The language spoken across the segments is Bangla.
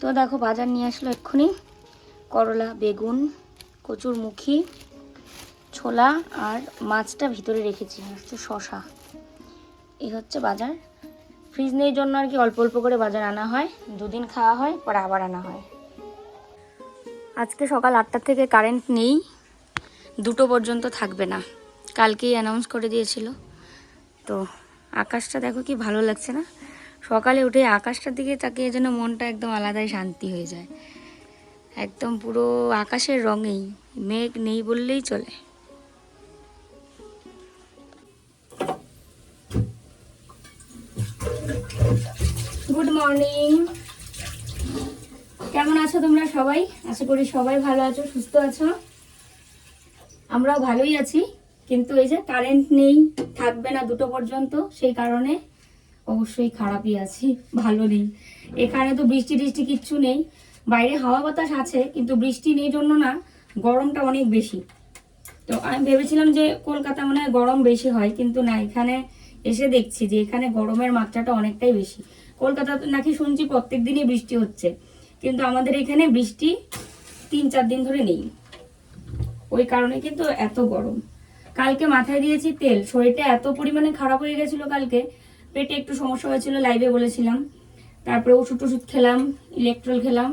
তো দেখো, বাজার নিয়ে আসলো এক্ষুনি। করলা, বেগুন কচুর মুখি ছোলা আর মাছটা ভিতরে রেখেছি হচ্ছে শশা। এই হচ্ছে বাজার। ফ্রিজ নেই জন্য আর কি অল্প অল্প করে বাজার আনা হয়। দুদিন খাওয়া হয়, পরে আবার আনা হয়। আজকে সকাল আটটা থেকে কারেন্ট নেই। দুটো পর্যন্ত থাকবে না। কালকেই অ্যানাউন্স করে দিয়েছিল। তো আকাশটা দেখো কি ভালো লাগছে না? সকালে উঠে আকাশটার দিকে তাকিয়ে যেন মনটা একদম আলাদাই শান্তি হয়ে যায়। একদম পুরো আকাশের রঙেই, মেঘ নেই বললেই চলে। গুড মর্নিং কেমন আছো তোমরা সবাই? আশা করি সবাই ভালো আছো, সুস্থ আছো। আমরাও ভালোই আছি। কিন্তু এই যে কারেন্ট নেই, থাকবে না দুটো পর্যন্ত, সেই কারণে অবশ্যই খারাপই আছি, ভালো নেই। এখানে তো বৃষ্টি টিষ্টি কিচ্ছু নেই, বাইরে হাওয়া বাতাস আছে, কিন্তু বৃষ্টি নেই জন্য না, গরমটা অনেক বেশি। তো আমি ভেবেছিলাম যে কলকাতা মনে হয় গরম বেশি হয়, কিন্তু না, এখানে এসে দেখছি যে এখানে গরমের মাত্রাটা অনেকটাই বেশি। কলকাতাতে নাকি শুনছি প্রত্যেক দিনই বৃষ্টি হচ্ছে, কিন্তু আমাদের এখানে বৃষ্টি তিন চার দিন ধরে নেই। ওই কারণে কিন্তু এত গরম। কালকে মাথায় দিয়েছি তেল। শরীরটা এত পরিমাণে খারাপ হয়ে গেছিল কালকে। পেটে একটু সমস্যা হয়েছিল লাইভে বলেছিলাম। তারপরে ওষুধ টষুধ খেলাম ইলেকট্রল খেলাম।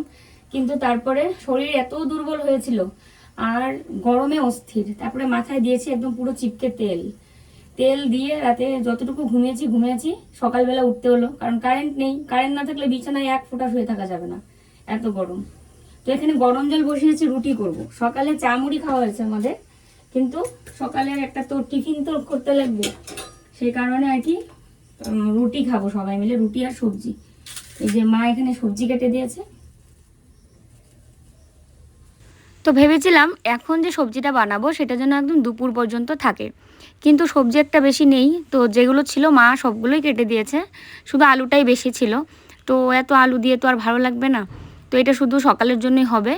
কিন্তু তারপরে শরীর এত দুর্বল হয়েছিল, আর গরমে অস্থির। তারপরে মাথায় দিয়েছি একদম পুরো চিপকে তেল। তেল দিয়ে রাতে যতটুকু ঘুমিয়েছি ঘুমিয়েছি, সকালবেলা উঠতে হলো। কারণ কারেন্ট নেই। কারেন্ট না থাকলে বিছানায় এক ফোঁটা শুয়ে থাকা যাবে না। এত গরম। তো এখানে গরম জল বসিয়েছি, রুটি করব। সকালে চা মুড়ি খাওয়া হয়েছে আমাদের। কিন্তু সকালে একটা তো টিফিন তো করতে লাগবে। সেই কারণে আর কি রুটি খাব সবাই মিলে, রুটি আর সবজি। এই যে মা এখানে সবজি কেটে দিয়েছে। তো ভেবেছিলাম এখন যে সবজিটা বানাবো সেটা যেন একদম দুপুর পর্যন্ত থাকে। কিন্তু সবজি একটা বেশি নেই, তো যেগুলো ছিল মা সবগুলোই কেটে দিয়েছে। শুধু আলুটাই বেশি ছিল। তো এত আলু দিয়ে তো আর ভালো লাগবে না। তো এটা শুধু সকালের জন্যই হবে।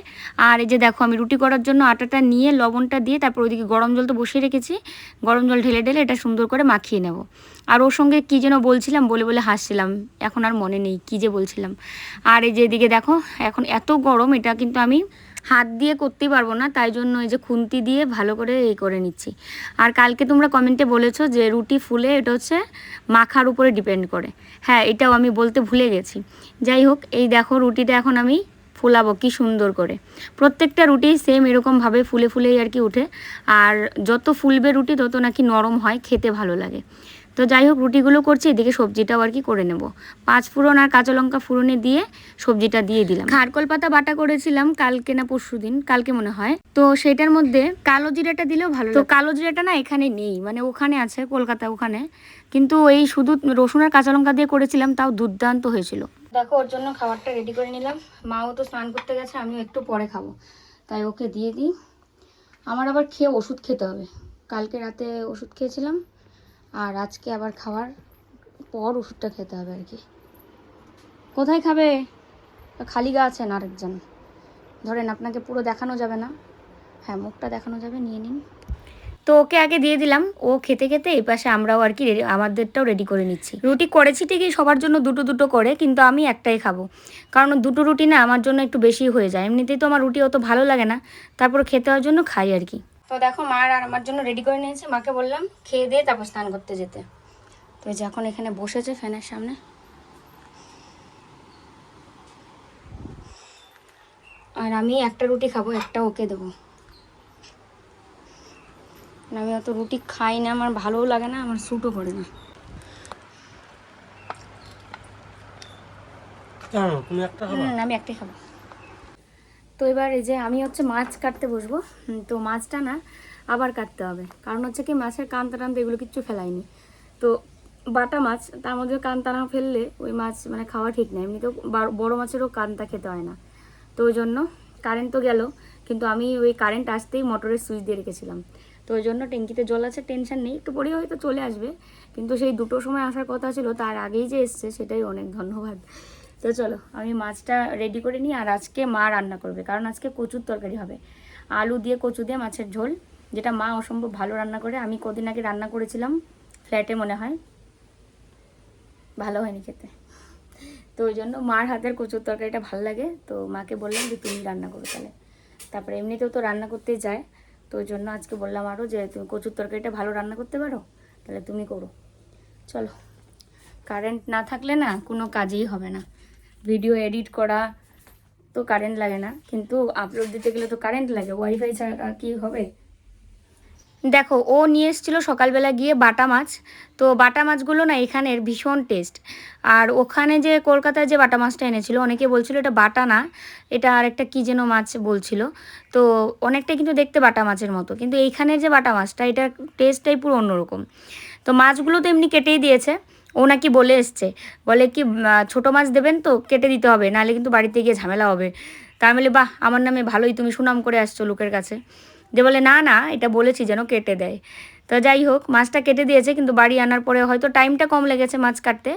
আর এই যে দেখো, আমি রুটি করার জন্য আটাটা নিয়ে লবণটা দিয়ে তারপর ওইদিকে গরম জল তো বসিয়ে রেখেছি। গরম জল ঢেলে ঢেলে এটা সুন্দর করে মাখিয়ে নেব। আর ওর সঙ্গে কী যেন বলছিলাম, বলে বলে হাসছিলাম। এখন আর মনে নেই কী যে বলছিলাম। আর এই যে এদিকে দেখো, এখন এত গরম, এটা কিন্তু আমি হাত দিয়ে করতেই পারব না, তাই জন্য এই যে খুন্তি দিয়ে ভালো করে এই করে নিচ্ছি। আর কালকে তোমরা কমেন্টে বলেছ যে রুটি ফুলে এটা হচ্ছে মাখার উপরে ডিপেন্ড করে। হ্যাঁ এটাও আমি বলতে ভুলে গেছি। যাই হোক, এই দেখো রুটিটা এখন আমি ফুলাবো কি সুন্দর করে। প্রত্যেকটা রুটি সেম এরকমভাবে ফুলে ফুলেই আর কি উঠে। আর যত ফুলবে রুটি, তত নাকি নরম হয়, খেতে ভালো লাগে। তো যাই হোক রুটিগুলো করছি এদিকে সবজিটাও আর কি করে নেব। পাঁচ ফোড়ন আর কাঁচা লঙ্কা ফোড়নে দিয়ে সবজিটা দিয়ে দিলাম। খারকল পাতা বাটা করেছিলাম কালকে না পরশু দিন কালকে মনে হয়। তো সেটার মধ্যে কালো জিরাটা দিলেও ভালো তো কালো জিরাটা না এখানে নেই মানে ওখানে আছে কলকাতা ওখানে। কিন্তু এই শুধু রসুন আর কাঁচা লঙ্কা দিয়ে করেছিলাম তাও দুর্দান্ত হয়েছিল। দেখো ওর জন্য খাবারটা রেডি করে নিলাম। মাও তো স্নান করতে গেছে আমিও একটু পরে খাব। তাই ওকে দিয়ে দিই। আমার আবার খেয়ে ওষুধ খেতে হবে। কালকে রাতে ওষুধ খেয়েছিলাম। আর আজকে আবার খাওয়ার পর ওষুধটা খেতে হবে আর কি। কোথায় খাবে? খালি গা আছেন আরেকজন। ধরেন আপনাকে পুরো দেখানো যাবে না। হ্যাঁ মুখটা দেখানো যাবে, নিয়ে নিন। তো ওকে আগে দিয়ে দিলাম। ও খেতে খেতে এই পাশে আমরাও আর কি আমাদেরটাও রেডি করে নিচ্ছি। রুটি করেছি ঠিকই, সবার জন্য দুটো দুটো করে, কিন্তু আমি একটাই খাব। কারণ দুটো রুটি না আমার জন্য একটু বেশি হয়ে যায়। এমনিতেই তো আমার রুটি অত ভালো লাগে না। তারপর খেতে হওয়ার জন্য খাই আর কি। তো দেখো মা আর আমার জন্য রেডি করে নিয়েছে। মাকে বললাম খেয়ে দিয়ে তারপর স্নান করতে যেতে। তো এই যে এখন এখানে বসেছে ফ্যানের সামনে। আর আমি একটা রুটি খাব একটা ওকে দেবো। আমি অত রুটি খাই না আমার ভালোও লাগে না আমার স্যুটও করে না। আমি একটাই খাব। তো এবার এই যে আমি হচ্ছে মাছ কাটতে বসবো। তো মাছটা না আবার কাটতে হবে। কারণ হচ্ছে কি মাছের কান্তা টানতে এগুলো কিচ্ছু ফেলাইনি তো বাটা মাছ, তার মধ্যে কান্তা না ফেললে ওই মাছ মানে খাওয়া ঠিক না। এমনিতেও বড় মাছেরও কান্তা খেতে হয় না। তো ওই জন্য কারেন্ট তো গেল, কিন্তু আমি ওই কারেন্ট আসতেই মোটরের সুইচ দিয়ে রেখেছিলাম। তো ওই জন্য ট্যাঙ্কিতে জল আছে টেনশন নেই। একটু পরেই হয়তো চলে আসবে। কিন্তু সেই দুটো সময় আসার কথা ছিল, তার আগেই যে এসছে, সেটাই অনেক ধন্যবাদ। তো চলো, আমি মাছটা রেডি করে নিই আর আজকে মা রান্না করবে, কারণ আজকে কচুর তরকারি হবে। আলু দিয়ে কচু দিয়ে মাছের ঝোল, যেটা মা অসম্ভব ভালো রান্না করে। আমি কদিন আগে রান্না করেছিলাম, ফ্ল্যাটে মনে হয়। ভালো হয়নি খেতে। তো ওই জন্য মার হাতের কচুর তরকারিটা ভালো লাগে, তো মাকে বললাম যে তুমি রান্না করো তাহলে। তারপরে এমনিতেও তো রান্না করতেই যায়, তো ওই জন্য আজকে বললাম আরও যে তুমি কচুর তরকারিটা ভালো রান্না করতে পারো, তাহলে তুমি করো। চলো কারেন্ট না থাকলে না কোনো কাজেই হবে না। ভিডিও এডিট করা তো কারেন্ট লাগে না। কিন্তু আপলোড দিতে গেলে তো কারেন্ট লাগে। ওয়াইফাই ছাড়া কি হবে? দেখো, ও নিয়ে এসেছিল সকালবেলা গিয়ে বাটা মাছ। তো বাটা মাছগুলো না এখানের ভীষণ টেস্ট আর ওখানে যে কলকাতায় যে বাটা মাছটা এনেছিল, অনেকে বলছিল এটা বাটা না, এটা আর একটা কী যেন মাছ বলছিল। তো অনেকটা কিন্তু দেখতে বাটা মাছের মতো। কিন্তু এইখানে যে বাটা মাছটা এটা টেস্টটাই পুরো অন্যরকম। তো মাছগুলো তো এমনি কেটেই দিয়েছে। ও নাকি বলে এসছে। বলে কি ছোটো মাছ দেবেন তো, কেটে দিতে হবে, নাহলে কিন্তু বাড়িতে গিয়ে ঝামেলা হবে। তা আমি বলি, বাহ, আমার নামে ভালোই তুমি সুনাম করে আসছো লোকের কাছে। যে বলে, না না, এটা বলেছি যেন কেটে দেয়। তো যাই হোক, মাছটা কেটে দিয়েছে, কিন্তু বাড়ি আনার পরে হয়তো টাইমটা কম লেগেছে মাছ কাটতে।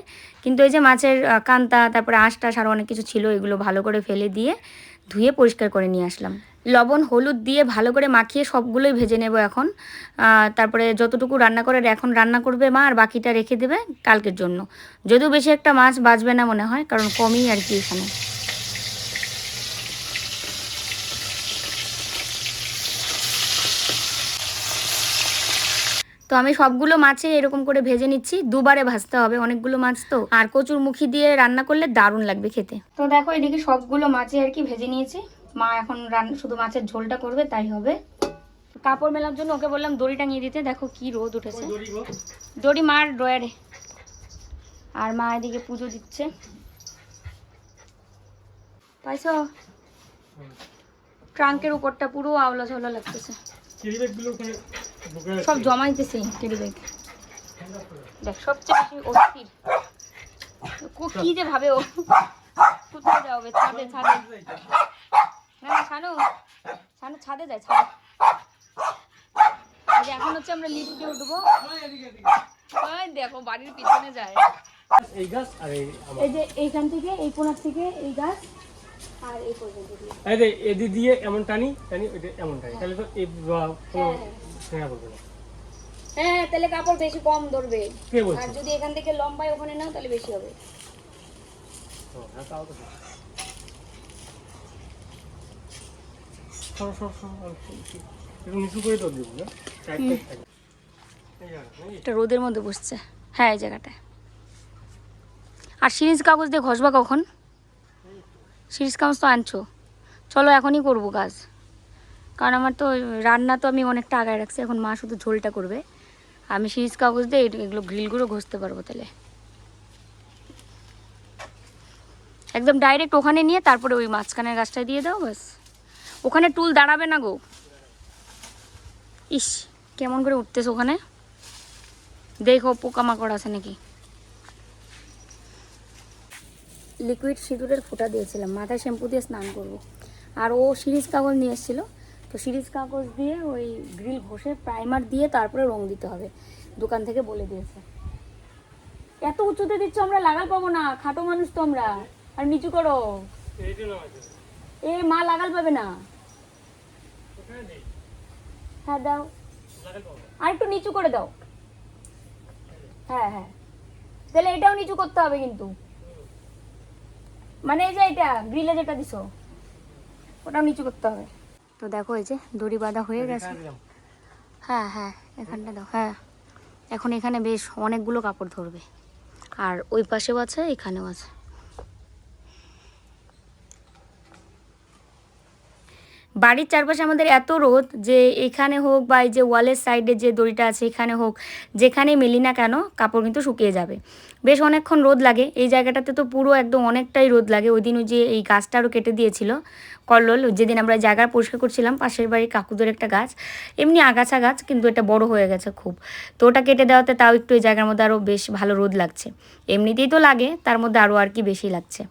কিন্তু এই যে মাছের কান্তা, তারপরে আঁশটাশ আরও অনেক কিছু ছিল, এগুলো ভালো করে ফেলে দিয়ে ধুয়ে পরিষ্কার করে নিয়ে আসলাম। লবণ, হলুদ দিয়ে ভালো করে মাখিয়ে সবগুলোই ভেজে নেব এখন। তারপরে যতটুকু রান্না করে এখন রান্না করবে মা, আর বাকিটা রেখে দেবে কালকের জন্য। যদিও বেশি একটা মাছ বাঁচবে না মনে হয়, কারণ কমই আর কি এখানে। তো আমি সবগুলো মাছে এরকম করে ভেজে নিচ্ছি। দুবারে ভাজতে হবে অনেকগুলো মাছ তো। আর কচুর মুখি দিয়ে রান্না করলে দারুণ লাগবে খেতে। তো দেখো, এদিকে সবগুলো মাছে আর কি ভেজে নিয়েছি। মা এখন রান্না শুধু মাছের ঝোলটা করবে তাই হবে। কাপড় মেলার জন্য ওকে বললাম দড়ি টাঙিয়ে দিতে দেখো কি রোদ উঠেছে। দড়ি মার ড্রয়ারে। আর মা এদিকে পুজো দিচ্ছে। পাইছো? ট্রাঙ্কের উপরটা পুরো আওলা ঝোলা লাগতেছে। সব জমাইতেছে কেড়ে ব্যাগ। দেখ সবচেয়ে বেশি অস্থির। কি যে ভাবে ও। কোথায় যাবে ছাদে ছাদে। ছানু ছানু ছাদে যায় ছাদে। এখন হচ্ছে আমরা লিফটে উঠবো। ওই দেখো বাড়ির পিছনে যায়। এই গাছ আর এই যে এইখান থেকে এই কোনার থেকে এই গাছ আর এই পর্যন্ত। এই যে এদি দিয়ে এমন টানি টানি ওইটা এমন টানি। তাহলে তো এই কোনো হ্যাঁ, ছেঁড়া করবে না। তাহলে কাপড় বেশি কম ধরবে। আর যদি এখান থেকে লম্বায় ওখানে নাও তাহলে বেশি হবে। হ্যাঁ তাও তো সরো, সরো, সরো, একটু- একটু নিচু করে তো দিব না টাইট টাইট থাকে এই জায়গা, নাকি? এটা রোদের মধ্যে বসছে। হ্যাঁ এই জায়গাটায়। আর সিরিজ কাগজ দিয়ে ঘষবা কখন? সিরিজ কাগজ তো আনছো। চলো এখনই করব কাজ। কারণ আমার তো রান্না তো আমি অনেকটা আগায় রাখছি। এখন মা শুধু ঝোলটা করবে। আমি সিরিজ কাগজ দিয়ে এগুলো- গ্রিলগুলো ঘষতে পারব তাহলে। একদম ডাইরেক্ট ওখানে নিয়ে তারপরে ওই মাঝখানের গাছটায় দিয়ে দাও ব্যাস। ওখানে টুল দাঁড়াবে না গো। ইস কেমন করে উঠতেছে ওখানে? দেখো পোকামাকড় আছে নাকি। লিকুইড সিঁদুরের ফোঁটা দিয়েছিলাম মাথায় শ্যাম্পু দিয়ে স্নান করব। আর ও সিরিজ কাগজ নিয়ে এসেছিল তো সিরিজ কাগজ দিয়ে ওই গ্রিল ঘষে প্রাইমার দিয়ে তারপরে রং দিতে হবে দোকান থেকে বলে দিয়েছে। এত উঁচুতে দিচ্ছ আমরা লাগাল পাবো না খাটো মানুষ তো আমরা আর নিচু করো। এ মা লাগাল পাবে না। হ্যাঁ দাও। আর একটু নিচু করে দাও। হ্যাঁ হ্যাঁ। তাহলে এটাও নিচু করতে হবে কিন্তু। মানে এই যে এটা গ্রিলে যেটা দিছো ওটাও নিচু করতে হবে। তো দেখো এই যে দড়ি বাঁধা হয়ে গেছে। হ্যাঁ হ্যাঁ এখানটা দাও হ্যাঁ। এখন এখানে বেশ অনেকগুলো কাপড় ধরবে। আর ওই পাশেও আছে এখানেও আছে। বাড়ির চারপাশে আমাদের এত রোদ যে এখানে হোক বা এই যে ওয়ালের সাইডে যে দড়িটা আছে এখানে হোক, যেখানে মেলি না কেন কাপড় কিন্তু শুকিয়ে যাবে। বেশ অনেকক্ষণ রোদ লাগে, এই জায়গাটাতে তো পুরো একদম অনেকটাই রোদ লাগে। ওই দিন যে এই গাছটা আরও কেটে দিয়েছিল, কল্লোল যেদিন আমরা জায়গা পরিষ্কার করছিলাম, পাশের বাড়ির কাকুদের একটা গাছ, এমনি আগাছা গাছ, কিন্তু এটা বড় হয়ে গেছে খুব। তো ওটা কেটে দেওয়াতে তাও একটু এই জায়গার মধ্যে আরও বেশ ভালো রোদ লাগছে। এমনিতেই তো লাগে, তার মধ্যে আরও আর কি বেশি লাগছে।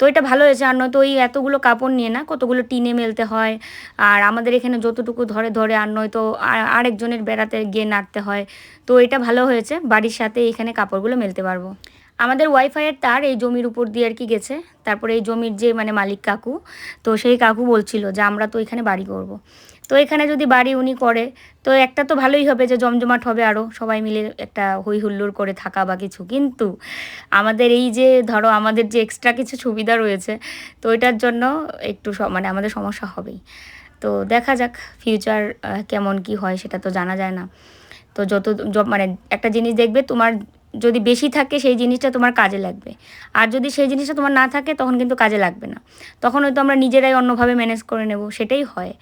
তো এটা ভালো হয়েছে। আর নয়তো ওই এতগুলো কাপড় নিয়ে না কতগুলো টিনে মেলতে হয়। আর আমাদের এখানে যতটুকু ধরে ধরে আর নয়তো আর- আরেকজনের বেড়াতে গিয়ে নাড়তে হয়। তো এটা ভালো হয়েছে। বাড়ির সাথে এখানে কাপড়গুলো মেলতে পারব। আমাদের ওয়াইফাইয়ের তার এই জমির উপর দিয়ে আর কি গেছে। তারপরে এই জমির যে মানে মালিক কাকু, তো সেই কাকু বলছিল যে আমরা তো এখানে বাড়ি করব। তো এখানে যদি বাড়ি উনি করে, তো একটা তো ভালোই হবে যে জমজমাট হবে আরও সবাই মিলে একটা হই হুল্লোড় করে থাকা বা কিছু। কিন্তু আমাদের এই যে ধরো আমাদের যে এক্সট্রা কিছু সুবিধা রয়েছে, তো এটার জন্য একটু মানে আমাদের সমস্যা হবেই। তো দেখা যাক ফিউচার কেমন কি হয় সেটা তো জানা যায় না। তো যত মানে একটা জিনিস দেখবে তোমার যদি বেশি থাকে সেই জিনিসটা তোমার কাজে লাগবে। আর যদি সেই জিনিসটা তোমার না থাকে তখন কিন্তু কাজে লাগবে না। তখন হয়তো আমরা নিজেরাই অন্যভাবে ম্যানেজ করে নেব, সেটাই হয়।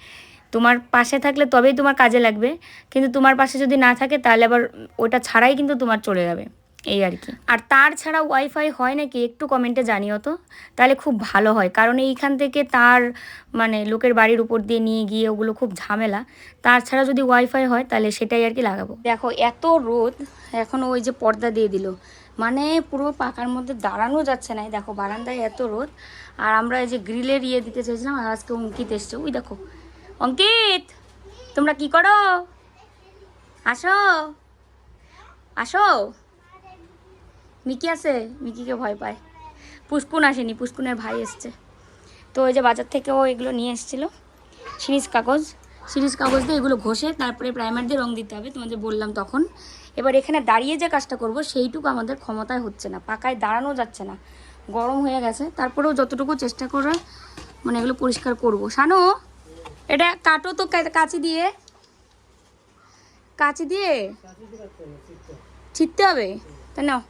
তোমার পাশে থাকলে তবেই তোমার কাজে লাগবে। কিন্তু তোমার পাশে যদি না থাকে, তাহলে আবার ওটা ছাড়াই কিন্তু তোমার চলে যাবে। এই আর কি। আর তার ছাড়া ওয়াইফাই হয় নাকি একটু কমেন্টে জানিও তো। তাহলে খুব ভালো হয়। কারণ এইখান থেকে তার মানে লোকের বাড়ির উপর দিয়ে নিয়ে গিয়ে ওগুলো খুব ঝামেলা। তার ছাড়া যদি ওয়াইফাই হয়, তাহলে সেটাই আর কি লাগাবো। দেখো, এত রোদ, এখন ওই যে পর্দা দিয়ে দিল। মানে পুরো পাকার মধ্যে দাঁড়ানো যাচ্ছে না। দেখো, বারান্দায় এত রোদ। আর আমরা এই যে গ্রিলের ইয়ে দিতে চেয়েছিলাম, আর আজকে অঙ্কিত এসছে। ওই দেখো অঙ্কিত, তোমরা কি করো? আসো। আসো। মিকি আছে? মিকিকে ভয় পায়। পুষ্পুন আসেনি, পুষ্পুনের ভাই এসছে। তো ওই যে বাজার থেকে ও এগুলো নিয়ে এসেছিল। সিরিজ কাগজ। সিরিজ কাগজ দিয়ে এগুলো ঘষে তারপরে প্রাইমার দিয়ে রং দিতে হবে, তোমাদের বললাম তখন। এবার এখানে দাঁড়িয়ে যে কাজটা করব, সেইটুকু আমাদের ক্ষমতায় হচ্ছে না। পাকায় দাঁড়ানো যাচ্ছে না। গরম হয়ে গেছে। তারপরেও যতটুকু চেষ্টা করে মানে এগুলো পরিষ্কার করব। শানু! এটা কাটো তো কাঁচি দিয়ে। কাঁচি দিয়ে? ছিটতে হবে? তাই নাও।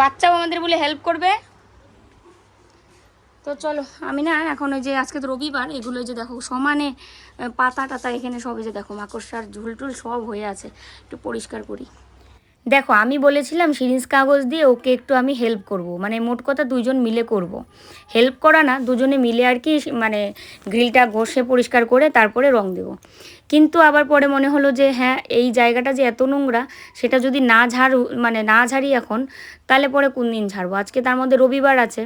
বাচ্চাও আমাদের বলে হেল্প করবে। তো চলো, আমি না এখন ওই যে আজকে তো রবিবার, এগুলো যে দেখো সমানে পাতা টাতা এখানে সব যে দেখো মাকড়সার ঝুল টুল সব হয়ে আছে। একটু পরিষ্কার করি। দেখো, আমি বলেছিলাম সিরিজ কাগজ দিয়ে ওকে একটু আমি হেল্প করব। মানে মোট কথা দুজন মিলে করব। হেল্প করা না, দুজনে মিলে আর কি মানে গ্রিলটা ঘষে পরিষ্কার করে তারপরে রং দেব। কিন্তু আবার পরে মনে হলো যে হ্যাঁ এই জায়গাটা যে এত নোংরা, সেটা যদি না ঝাড়ু মানে না ঝাড়ি এখন, তাহলে পরে কোন দিন ঝাড়বো? আজকে তার মধ্যে রবিবার আছে,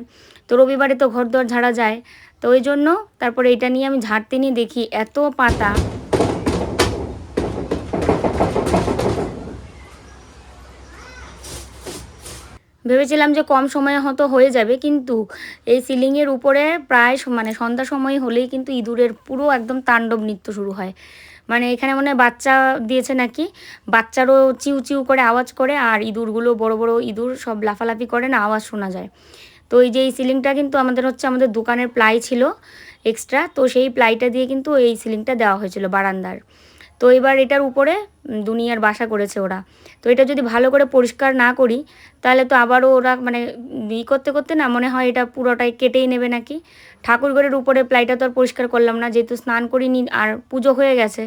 তো রবিবারে তো ঘর দর ঝাড়া যায়। তো ওই জন্য তারপরে এটা নিয়ে আমি ঝাড়তে নিয়ে দেখি, এত পাতা। ভেবেছিলাম যে কম সময়ে হয়তো হয়ে যাবে, কিন্তু এই সিলিংয়ের উপরে প্রায় মানে সন্ধ্যা সময় হলেই কিন্তু ইঁদুরের পুরো একদম তাণ্ডব নৃত্য শুরু হয়। মানে এখানে মনে বাচ্চা দিয়েছে নাকি? বাচ্চারও চিউ চিউ করে আওয়াজ করে আর ইঁদুরগুলো, বড় বড় ইঁদুর সব লাফালাফি করে না, আওয়াজ শোনা যায়। তো এই যে এই সিলিংটা কিন্তু আমাদের হচ্ছে আমাদের দোকানের প্লাই ছিল এক্সট্রা তো সেই প্লাইটা দিয়ে কিন্তু এই সিলিংটা দেওয়া হয়েছিল বারান্দার। তো এবার এটার উপরে দুনিয়ার বাসা করেছে ওরা। তো এটা যদি ভালো করে পরিষ্কার না করি, তাহলে তো আবারও ওরা মানে ই করতে করতে না মনে হয় এটা পুরোটাই কেটেই নেবে নাকি? ঠাকুরঘরের উপরে প্লাইটা তো আর পরিষ্কার করলাম না, যেহেতু স্নান করিনি আর পুজো হয়ে গেছে,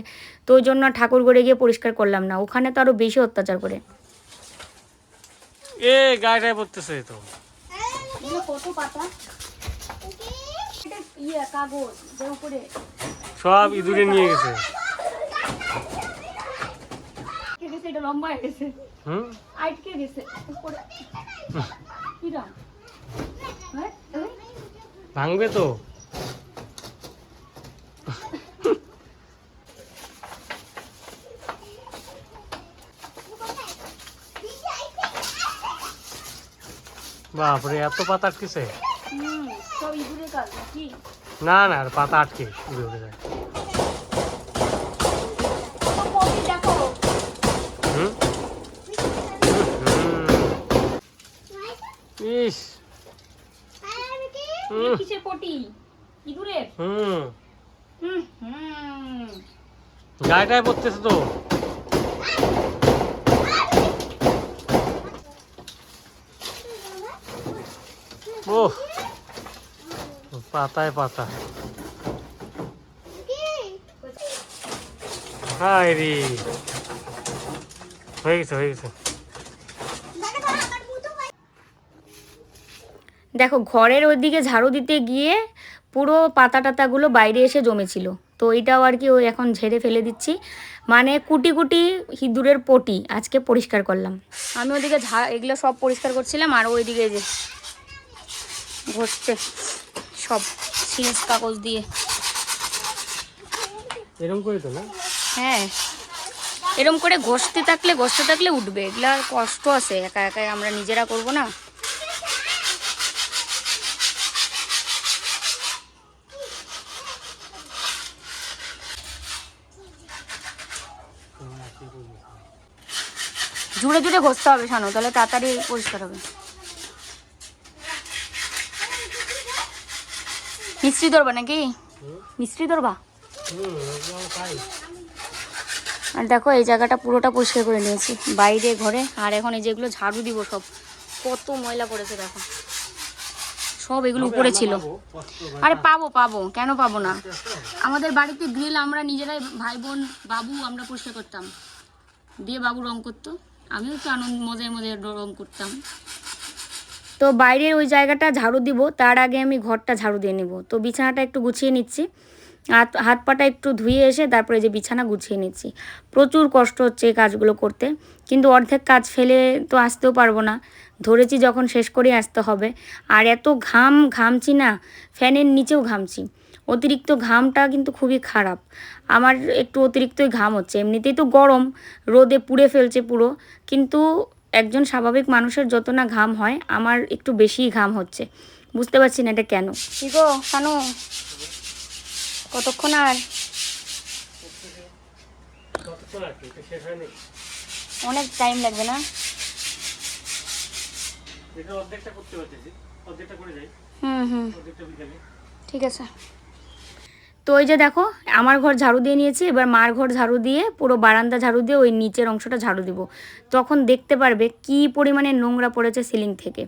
তো ওই জন্য ঠাকুরঘরে গিয়ে পরিষ্কার করলাম না। ওখানে তো আরও বেশি অত্যাচার করে। সব ইঁদুরে নিয়ে গেছে। এটা লম্বা হয়ে গেছে। হুম? আটকে গেছে। উপরে। কিরম হ্যাঁ? ভাঙবে তো। বাপরে এত পাতা আটকেছে? না না পাতা আটকে উড়ে উড়ে যায় কপি দেখো হুম হুম। ইস পটি ইঁদুরের হুম। হুম গায়েটায় পড়তেছে তো। ও পাতায় পাতা। হাই রে। হয়ে গেছে হয়ে গেছে। দেখো ঘরের ওইদিকে ঝাড়ু দিতে গিয়ে পুরো পাতা টাতাগুলো বাইরে এসে জমেছিল। তো এইটাও আর কি ওই এখন ঝেড়ে ফেলে দিচ্ছি। মানে কুটি কুটি হিঁদুরের পটি আজকে পরিষ্কার করলাম। আমি ওদিকে ঝা এগুলো সব পরিষ্কার করছিলাম আর ওইদিকে যে ঘষছে সব সিরিজ কাগজ দিয়ে। এরকম করে তো না? হ্যাঁ এরম করে ঘষতে থাকলে ঘষতে থাকলে উঠবে। এগুলো আর কষ্ট আছে একা একাই আমরা নিজেরা করব না। জুড়ে জুড়ে ঘষতে হবে শানু, তাহলে তাড়াতাড়ি পরিষ্কার হবে। মিস্ত্রি ধরবা নাকি? মিস্ত্রি ধরবা? আর দেখো, এই জায়গাটা পুরোটা পরিষ্কার করে নিয়েছি, বাইরে, ঘরে, আর এখন এই যেগুলো ঝাড়ু দিব সব, কত ময়লা পড়েছে দেখো। সব এগুলো উপরে ছিল। আরে পাবো পাবো, কেন পাবো না? আমাদের বাড়িতে গ্রিল আমরা নিজেরাই ভাই বোন, বাবু আমরা পরিষ্কার করতাম। দিয়ে বাবু রং করতো। আমিও তো আনন্দ, মজায় মজায় রং করতাম। তো বাইরের ওই জায়গাটা ঝাড়ু দিব, তার আগে আমি ঘরটা ঝাড়ু দিয়ে নেব। তো বিছানাটা একটু গুছিয়ে নিচ্ছি। হাত হাত পাটা একটু ধুয়ে এসে তারপরে যে বিছানা গুছিয়ে নিচ্ছি। প্রচুর কষ্ট হচ্ছে এই কাজগুলো করতে। কিন্তু অর্ধেক কাজ ফেলে তো আসতেও পারব না। ধরেছি যখন শেষ করে আসতে হবে। আর এত ঘাম, ঘামছি না, ফ্যানের নিচেও ঘামছি। অতিরিক্ত ঘামটা কিন্তু খুবই খারাপ। আমার একটু অতিরিক্তই ঘাম হচ্ছে। এমনিতেই তো গরম রোদে পুড়ে ফেলছে পুরো। কিন্তু একজন স্বাভাবিক মানুষের যত না ঘাম হয় আমার একটু বেশিই ঘাম হচ্ছে। বুঝতে পারছি না এটা কেন? কি গো কেন কতক্ষণ আর? অনেক টাইম লাগবে না? এটা অর্ধেকটা করতে পারতেছি। অর্ধেকটা করে যাই। হুম হুম। ঠিক আছে। তো ওই যে দেখো, আমার ঘর ঝাড়ু দিয়ে নিয়েছি, এবার মার ঘর ঝাড়ু দিয়ে পুরো বারান্দা ঝাড়ু দিয়ে ওই নিচের অংশটা ঝাড়ু দিব। তখন দেখতে পারবে কি পরিমাণে নোংরা পড়েছে সিলিং থেকে।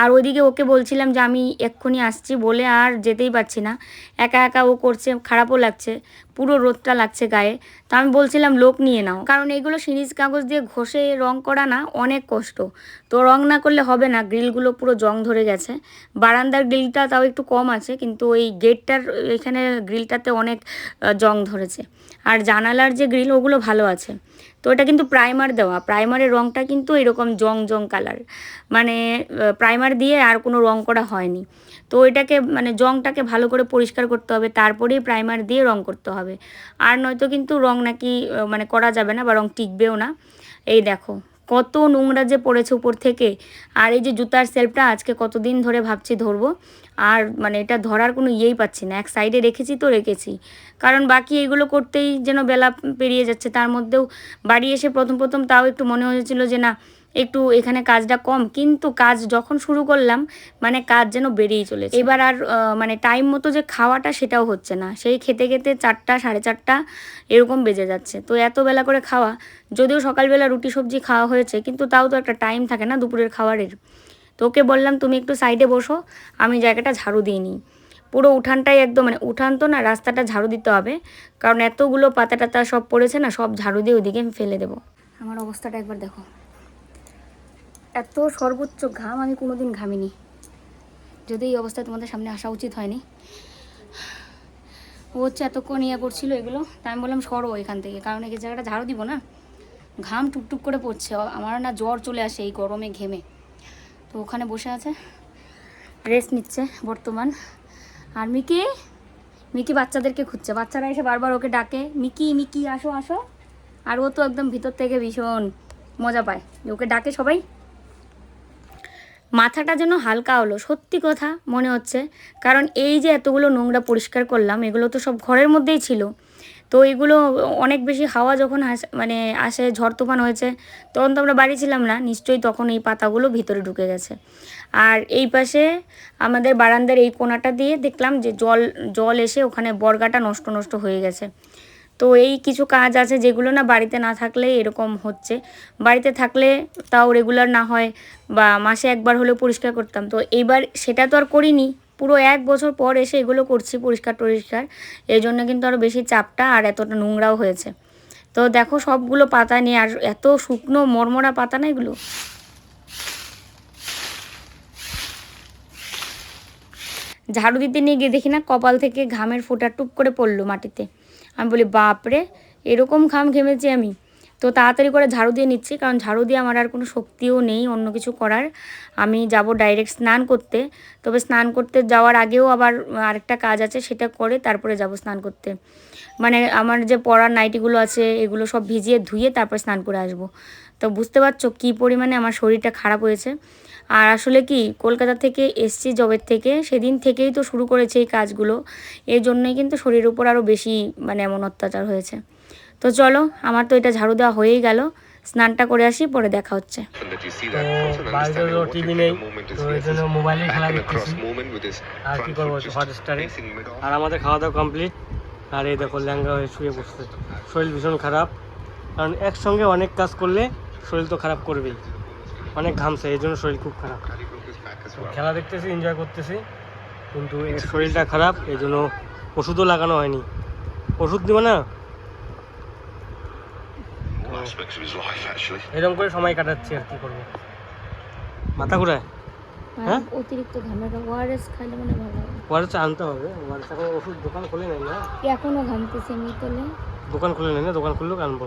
আর ওইদিকে ওকে বলছিলাম যে আমি এক্ষুনি আসছি বলে আর যেতেই পারছি না। একা একা ও করছে, খারাপও লাগছে, পুরো রোদটা লাগছে গায়ে। তো আমি বলছিলাম, লোক নিয়ে নাও। কারণ এইগুলো সিরিজ কাগজ দিয়ে ঘষে রং করা না, অনেক কষ্ট। তো রং না করলে হবে না, গ্রিলগুলো পুরো জং ধরে গেছে। বারান্দার গ্রিলটা তাও একটু কম আছে, কিন্তু ওই গেটটার এখানে গ্রিলটাতে অনেক জং ধরেছে। আর জানালার যে গ্রিল, ওগুলো ভালো আছে। তো এটা কিন্তু প্রাইমার দেওয়া। প্রাইমারের রংটা কিন্তু এরকম জং জং কালার মানে প্রাইমার দিয়ে আর কোনো রং করা হয়নি। তো এটাকে মানে জংটাকে ভালো করে পরিষ্কার করতে হবে, তারপরেই প্রাইমার দিয়ে রং করতে হবে। আর নয়তো কিন্তু রং নাকি মানে করা যাবে না বা রং টিকবেও না। এই দেখো, কত নোংরা যে পড়েছে উপর থেকে। আর এই যে জুতার সেলফটা আজকে কতদিন ধরে ভাবছি ধরবো। আর মানে এটা ধরার কোনো ইয়েই পাচ্ছি না। এক সাইডে রেখেছি তো রেখেছি। কারণ বাকি এগুলো করতেই যেন বেলা পেরিয়ে যাচ্ছে, তার মধ্যেও বাড়ি এসে প্রথম প্রথম তাও একটু মনে হয়েছিল যে না, একটু এখানে কাজটা কম। কিন্তু কাজ যখন শুরু করলাম মানে কাজ যেন বেরিয়েই চলেছে। এবার আর মানে টাইম মতো যে খাওয়াটা সেটাও হচ্ছে না। সেই খেতে খেতে চারটা, সাড়ে চারটা এরকম বেজে যাচ্ছে। তো এত বেলা করে খাওয়া, যদিও সকালবেলা রুটি সবজি খাওয়া হয়েছে, কিন্তু তাও তো একটা টাইম থাকে না দুপুরের খাবারের। তো ওকে বললাম তুমি একটু সাইডে বসো, আমি জায়গাটা ঝাড়ু দিয়ে নিই পুরো উঠানটাই একদম মানে উঠান তো না, রাস্তাটা ঝাড়ু দিতে হবে। কারণ এতগুলো পাতা টাতা সব পড়েছে না, সব ঝাড়ু দিয়ে ওইদিকে আমি ফেলে দেবো। আমার অবস্থাটা একবার দেখো। এত সর্বোচ্চ ঘাম আমি কোনোদিন ঘামিনি। যদি এই অবস্থায় তোমাদের সামনে আসা উচিত হয়নি। ও হচ্ছে এতক্ষণ ইয়ে করছিল এগুলো তাই আমি বললাম সরো এখান থেকে, কারণ এই জায়গাটা ঝাড়ু দিব না। ঘাম টুকটুক করে পড়ছে, আমার না জ্বর চলে আসে এই গরমে ঘেমে। তো ওখানে বসে আছে। রেস্ট নিচ্ছে বর্তমান। আর মিকি? মিকি বাচ্চাদেরকে খুঁজছে। বাচ্চারা এসে বারবার ওকে ডাকে, মিকি মিকি, আসো আসো। আর ও তো একদম ভিতর থেকে ভীষণ মজা পায়। ওকে ডাকে সবাই। মাথাটা যেন হালকা হলো। সত্যি কথা মনে হচ্ছে। কারণ এই যে এতগুলো নোংরা পরিষ্কার করলাম, এগুলো তো সব ঘরের মধ্যেই ছিল। তো এগুলো অনেক বেশি হাওয়া যখন মানে আসে, ঝড় তুফান হয়েছে, তখন তো আমরা বাড়ি ছিলাম না, নিশ্চয়ই তখন এই পাতাগুলো ভিতরে ঢুকে গেছে। আর এই পাশে আমাদের বারান্দার এই কোণাটা দিয়ে দেখলাম যে জল জল এসে ওখানে বর্গাটা নষ্ট নষ্ট হয়ে গেছে। তো এই কিছু কাজ আছে যেগুলো না বাড়িতে না থাকলে এরকম হচ্ছে। বাড়িতে থাকলে তাও রেগুলার না হয় বা মাসে একবার হলেও পরিষ্কার করতাম। তো এইবার সেটা তো আর করিনি। পুরো এক বছর পর এসে এগুলো করছি পরিষ্কার টরিষ্কার। এই জন্য কিন্তু আরও বেশি চাপটা আর এতটা নোংরাও হয়েছে। তো দেখো সবগুলো পাতা নিয়ে, আর এত শুকনো মরমরা পাতা না এগুলো? ঝাড়ু দিতে নিয়ে গিয়ে দেখি না কপাল থেকে ঘামের ফোঁটা টুপ করে পড়ল মাটিতে। আমি বলি, বাপরে, এরকম ঘাম ঘেমেছি আমি। তো তাড়াতাড়ি করে ঝাড়ু দিয়ে নিচ্ছি, কারণ ঝাড়ু দিয়ে আমার আর কোনো শক্তিও নেই, অন্য কিছু করার। আমি যাব ডাইরেক্ট স্নান করতে। তবে স্নান করতে যাওয়ার আগেও আবার আরেকটা কাজ আছে, সেটা করে তারপরে যাব স্নান করতে। মানে আমার যে পড়ার নাইটিগুলো আছে, এগুলো সব ভিজিয়ে ধুয়ে তারপর স্নান করে আসব। তো বুঝতে পারছ কী পরিমাণে আমার শরীরটা খারাপ হয়েছে। আর আসলে কি, কলকাতা থেকে এসছি জবের থেকে, সেদিন থেকেই তো শুরু করেছে এই কাজগুলো। এর জন্যই কিন্তু শরীরের উপর আরও বেশি মানে এমন অত্যাচার হয়েছে। তো চলো আমার তো এটা ঝাড়ু দেওয়া হয়েই গেল। স্নানটা করে আসি পরে দেখা হচ্ছে। মোবাইলেই খেলা দেখতেছি আর কি করব হটস্টারে আর আমাদের খাওয়া দাওয়া কমপ্লিট আর এই দেখো ল্যাঙ্গা হয়ে শুয়ে বসছে শরীর ভীষণ খারাপ। কারণ একসঙ্গে অনেক কাজ করলে শরীর তো খারাপ করবেই। অনেক ঘামছে এই জন্য শরীর খুব খারাপ। খেলা দেখতেছি এনজয় করতেছি। কিন্তু এর শরীরটা খারাপ এই জন্য ওষুধও লাগানো হয়নি। ওষুধ দিব না? এরকম করে সময় কাটাচ্ছি আর কি করব। মাথা ঘুরায়? হ্যাঁ? অতিরিক্ত ঘামের ওআরএস খাইলে মানে ভালো হবে। ওয়ারেস আনতে হবে। এখন ওষুধ দোকান খুলে নাই না? এখনও ঘামতেছে আমি দোকান খুলে নাই না? দোকান খুললেও আনব।